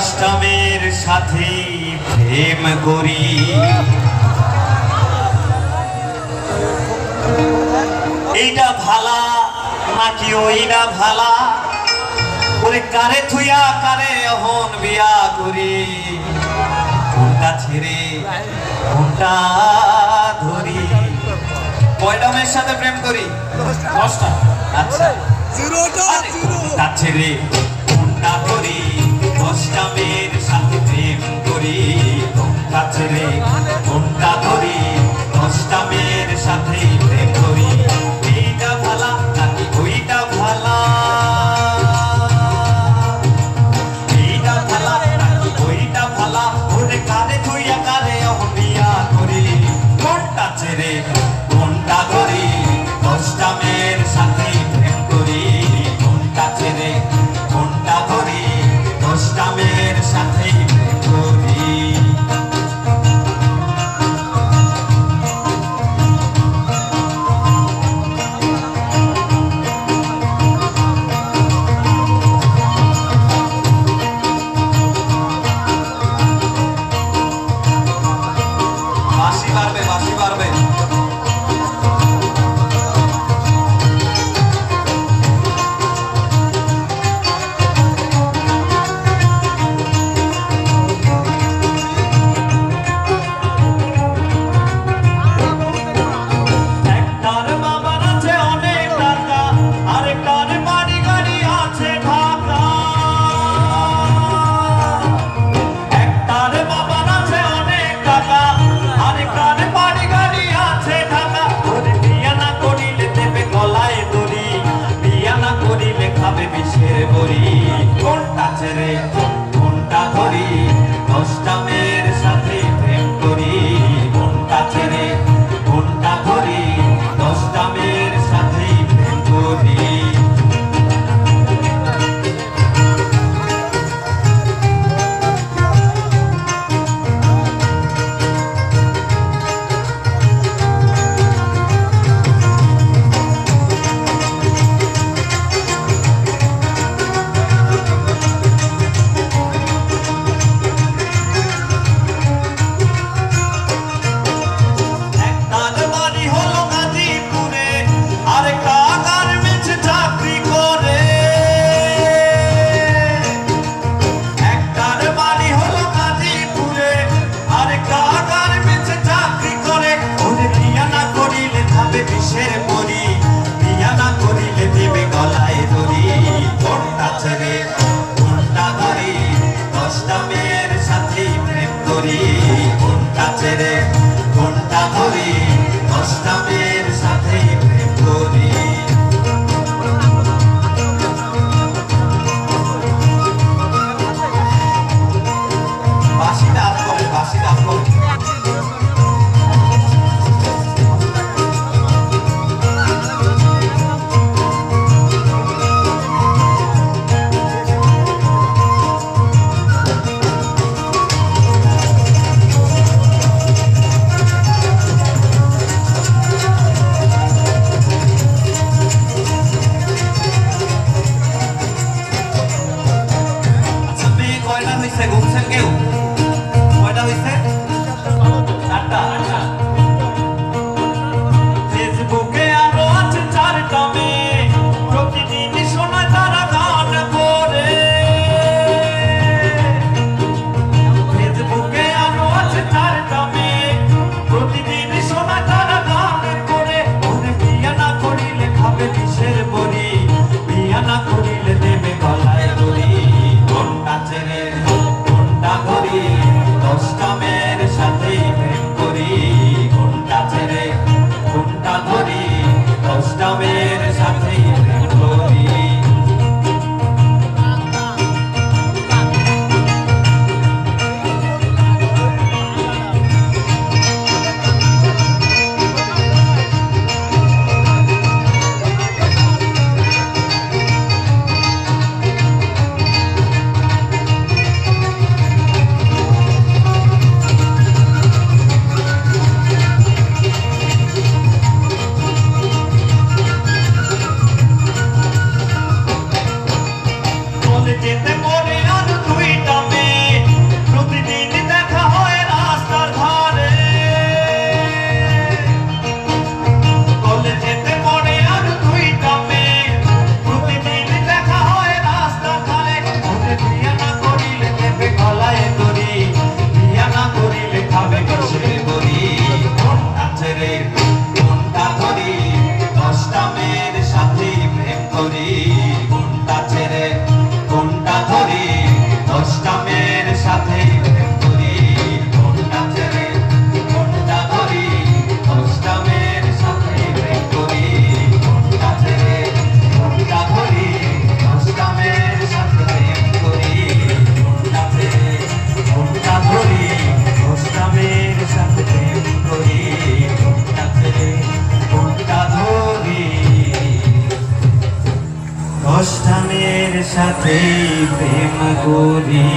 অষ্টমীর সাথে প্রেম করি। এইটা ভালা নাকি ওইটা ভালা? করে কারে থুইয়া কারে হন বিয়া করি। কোনটা ছেড়ে কোনটা ধরি? কয়টা সাথে প্রেম করি? দশটা। আচ্ছা। কোনটা ছেড়ে কোনটা ধরি? sẽ cũng সাথে প্রেম করি।